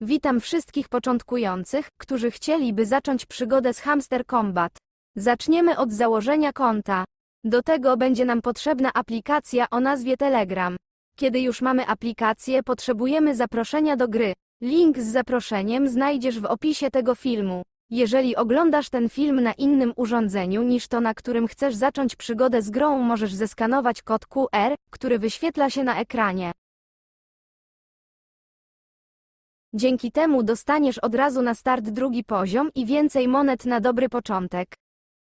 Witam wszystkich początkujących, którzy chcieliby zacząć przygodę z Hamster Combat. Zaczniemy od założenia konta. Do tego będzie nam potrzebna aplikacja o nazwie Telegram. Kiedy już mamy aplikację, potrzebujemy zaproszenia do gry. Link z zaproszeniem znajdziesz w opisie tego filmu. Jeżeli oglądasz ten film na innym urządzeniu niż to, na którym chcesz zacząć przygodę z grą, możesz zeskanować kod QR, który wyświetla się na ekranie. Dzięki temu dostaniesz od razu na start drugi poziom i więcej monet na dobry początek.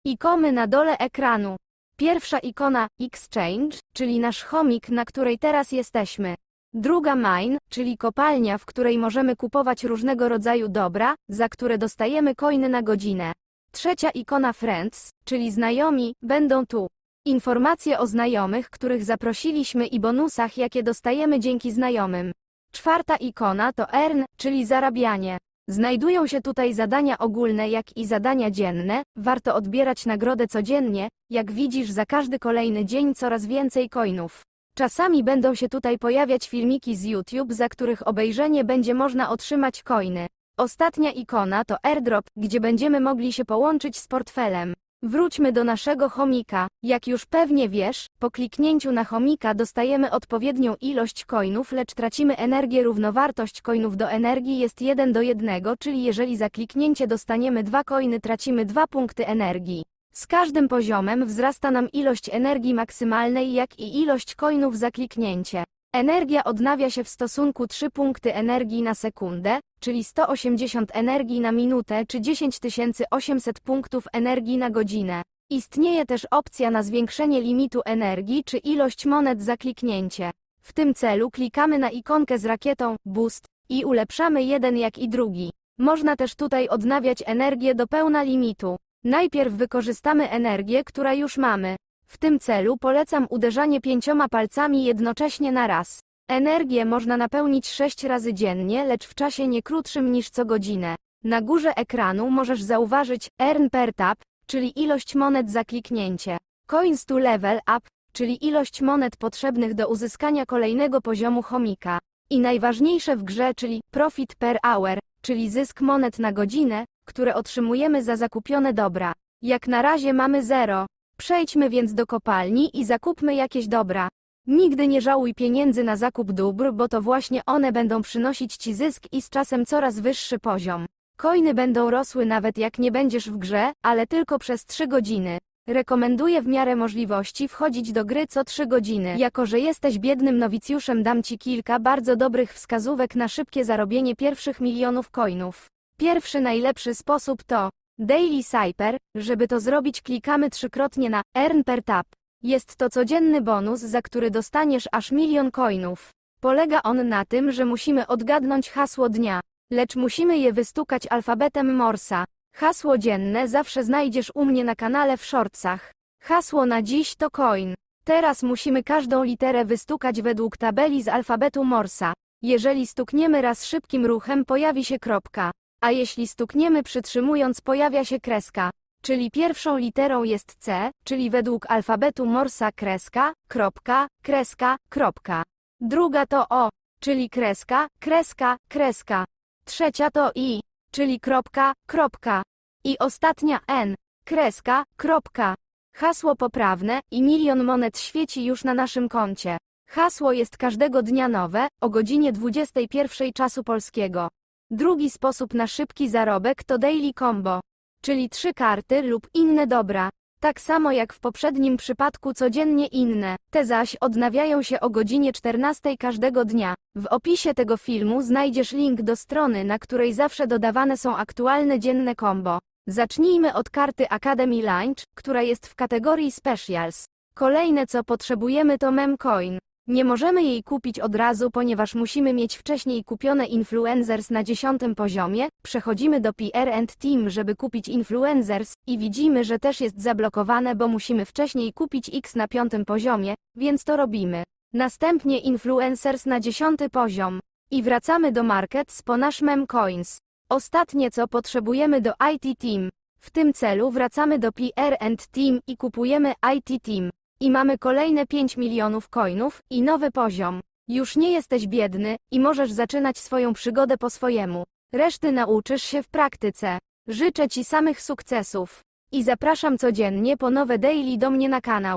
Ikomy na dole ekranu. Pierwsza ikona Exchange, czyli nasz chomik, na której teraz jesteśmy. Druga Mine, czyli kopalnia, w której możemy kupować różnego rodzaju dobra, za które dostajemy coiny na godzinę. Trzecia ikona Friends, czyli znajomi, będą tu. Informacje o znajomych, których zaprosiliśmy i bonusach, jakie dostajemy dzięki znajomym. Czwarta ikona to Earn, czyli zarabianie. Znajdują się tutaj zadania ogólne jak i zadania dzienne, warto odbierać nagrodę codziennie, jak widzisz za każdy kolejny dzień coraz więcej coinów. Czasami będą się tutaj pojawiać filmiki z YouTube, za których obejrzenie będzie można otrzymać coiny. Ostatnia ikona to airdrop, gdzie będziemy mogli się połączyć z portfelem. Wróćmy do naszego chomika. Jak już pewnie wiesz, po kliknięciu na chomika dostajemy odpowiednią ilość coinów, lecz tracimy energię. Równowartość coinów do energii jest 1 do 1, czyli jeżeli za kliknięcie dostaniemy 2 coiny, tracimy 2 punkty energii. Z każdym poziomem wzrasta nam ilość energii maksymalnej, jak i ilość coinów za kliknięcie. Energia odnawia się w stosunku 3 punkty energii na sekundę, czyli 180 energii na minutę czy 10800 punktów energii na godzinę. Istnieje też opcja na zwiększenie limitu energii czy ilość monet za kliknięcie. W tym celu klikamy na ikonkę z rakietą Boost i ulepszamy jeden jak i drugi. Można też tutaj odnawiać energię do pełna limitu. Najpierw wykorzystamy energię, która już mamy. W tym celu polecam uderzanie pięcioma palcami jednocześnie na raz. Energię można napełnić 6 razy dziennie, lecz w czasie nie krótszym niż co godzinę. Na górze ekranu możesz zauważyć Earn per tap, czyli ilość monet za kliknięcie. Coins to level up, czyli ilość monet potrzebnych do uzyskania kolejnego poziomu chomika. I najważniejsze w grze, czyli profit per hour, czyli zysk monet na godzinę, które otrzymujemy za zakupione dobra. Jak na razie mamy zero. Przejdźmy więc do kopalni i zakupmy jakieś dobra. Nigdy nie żałuj pieniędzy na zakup dóbr, bo to właśnie one będą przynosić Ci zysk i z czasem coraz wyższy poziom. Coiny będą rosły nawet jak nie będziesz w grze, ale tylko przez 3 godziny. Rekomenduję w miarę możliwości wchodzić do gry co 3 godziny. Jako, że jesteś biednym nowicjuszem dam Ci kilka bardzo dobrych wskazówek na szybkie zarobienie pierwszych milionów coinów. Pierwszy najlepszy sposób to Daily Cyper, żeby to zrobić klikamy trzykrotnie na Earn per tap. Jest to codzienny bonus, za który dostaniesz aż milion coinów. Polega on na tym, że musimy odgadnąć hasło dnia, lecz musimy je wystukać alfabetem Morsa. Hasło dzienne zawsze znajdziesz u mnie na kanale w shortsach. Hasło na dziś to coin. Teraz musimy każdą literę wystukać według tabeli z alfabetu Morsa. Jeżeli stukniemy raz szybkim ruchem pojawi się kropka, a jeśli stukniemy przytrzymując pojawia się kreska. Czyli pierwszą literą jest C, czyli według alfabetu Morsa kreska, kropka, kreska, kropka. Druga to O, czyli kreska, kreska, kreska. Trzecia to I, czyli kropka, kropka. I ostatnia N, kreska, kropka. Hasło poprawne i milion monet świeci już na naszym koncie. Hasło jest każdego dnia nowe, o godzinie 21 czasu polskiego. Drugi sposób na szybki zarobek to Daily Combo, czyli trzy karty lub inne dobra. Tak samo jak w poprzednim przypadku codziennie inne, te zaś odnawiają się o godzinie 14 każdego dnia. W opisie tego filmu znajdziesz link do strony, na której zawsze dodawane są aktualne dzienne combo. Zacznijmy od karty Academy Launch, która jest w kategorii Specials. Kolejne co potrzebujemy to memcoin. Nie możemy jej kupić od razu, ponieważ musimy mieć wcześniej kupione influencers na 10 poziomie. Przechodzimy do PR Team, żeby kupić influencers i widzimy, że też jest zablokowane, bo musimy wcześniej kupić X na 5 poziomie, więc to robimy. Następnie influencers na 10 poziom. I wracamy do markets po nasz memcoins. Ostatnie co potrzebujemy do IT Team. W tym celu wracamy do PR Team i kupujemy IT Team. I mamy kolejne 5 milionów coinów i nowy poziom. Już nie jesteś biedny i możesz zaczynać swoją przygodę po swojemu. Reszty nauczysz się w praktyce. Życzę Ci samych sukcesów. I zapraszam codziennie po nowe daily do mnie na kanał.